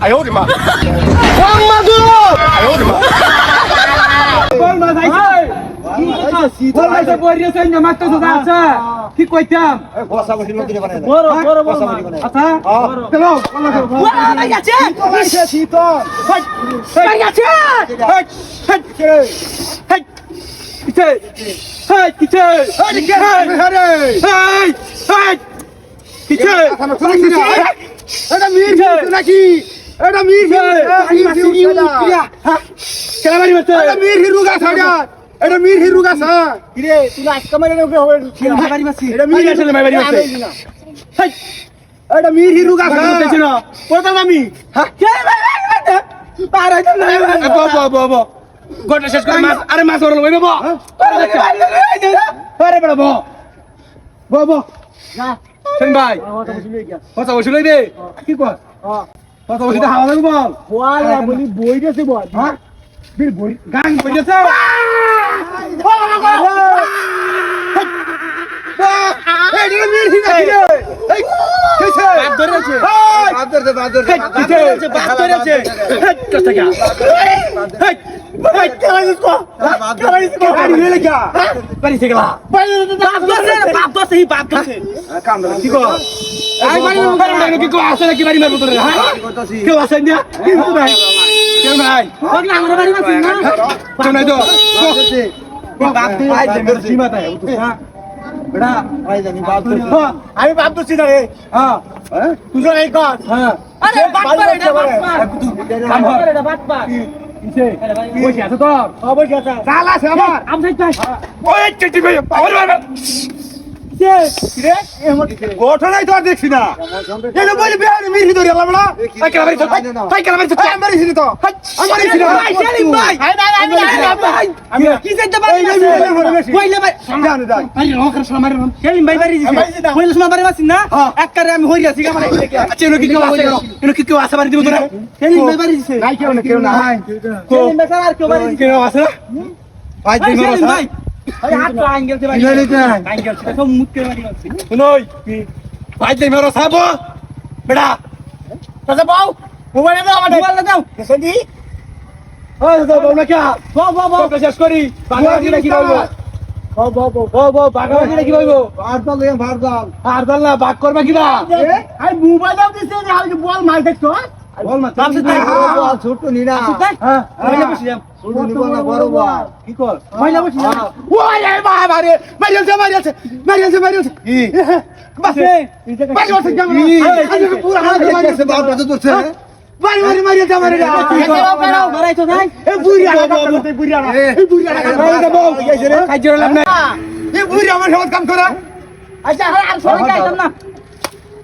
哎呦我的妈！ কি কইতাম বসা বসি নদীরে বানায় না বড় বড় বড় আচ্ছা চলো ভাই আছে শীতল ভাই আছে কিছে হাই কিছে হাই হাই কিছে এটা মির নাকি এটা মির কেলামারি মারতে এটা মির হিরু গাছ এটা। এটা মির হিরু গাছ কিরে তুই আজকে মারে উপরে হবে মারি মারছি এটা মির আসলে মারি মারছে হাই। এটা মির হিরু গাছ করতেছি না। কোথাও আমি বো বো বো বো। গোটা শেষ করে মাছ আরে মাছ ওরল বইবে বো। আরে বড় বো। বো বো। সেন ভাই। কথা বসে লই দে কি কর? হাওয়া লাগবে বল বলি বই গেছে বল হ্যাঁ বীর বই বই গেছে বাড়ি থেকে দছে বাপ দছে হি বাপ দছে কাম ধরে কি কর আই বাড়ি মারবো কি কর আছে নাকি বাড়ি মারবো তোরে হ্যাঁ কেউ আছে না কিন্তু নাই কেউ নাই ওই না আমার বাড়ি মাসি না কেউ নাই তো বাদ দিয়ে আই দে মেরে সীমা তাই হ্যাঁ বেটা ভাই জানি ধরে হ্যাঁ আমি বাদ ধরছি না রে হ্যাঁ হ্যাঁ তুই তো এই কাজ হ্যাঁ আরে বাপ পারে এটা বাপ পারে বাপ পারে বাপ বসে আছে তোর অবশ্যই আছে চালা আছে আমার আম ওই চিঠি ভাই ঘটনাই তো আর দেখছি না। এই বলি বিহারি মিরি ধরে এলাম না? তাই কেলা বাড়ি তাই কেলা বাড়ি আমি তো। আমি মারিছি না। ভাই সেলিম ভাই। ভাই ভাই ভাই আমি কি সাইড বাড়ি এই যে মিরি ধরে বেশি কইলে ভাই জানি যাই আরে রকর সালা মারে সেলিম ভাই বাড়ি কইলে সময় বাড়ি মাসি না? এক কারে আমি হই গেছি আমার আচ্ছা এনো কি কেউ আছে? এনো কি কেউ আছে বাড়ি দিব তোরা সেলিম ভাই নাই কেউ না কেউ না সেলিম ভাই আর কেউ বাড়ি কেউ আছে না? ভাই ভাই ভাই শেষ করি বাগাবাগি কি বলব ও বাবু ও বো বাগাবাগি কি? বলব? আর তো লে ভার দাও আর দল না বাগ করবা আই মোবাইল বল মার দেখছ ছোট নিনা। হ্যাঁ মহিলা বসে যাম ছোট নিব না বড় বল। কি কর? মহিলা বসে যাম বাবা রে মারিয়াছে মারিয়াছে মারিয়াছে মারিয়াছে কি? বাস। পুরো হাত মারিয়াছে তোছে মারি আমার তো নাই এ কাজ জোর লাভ নাই। সমাজ কাম করে। আচ্ছা আর সবাই যাইতাম না।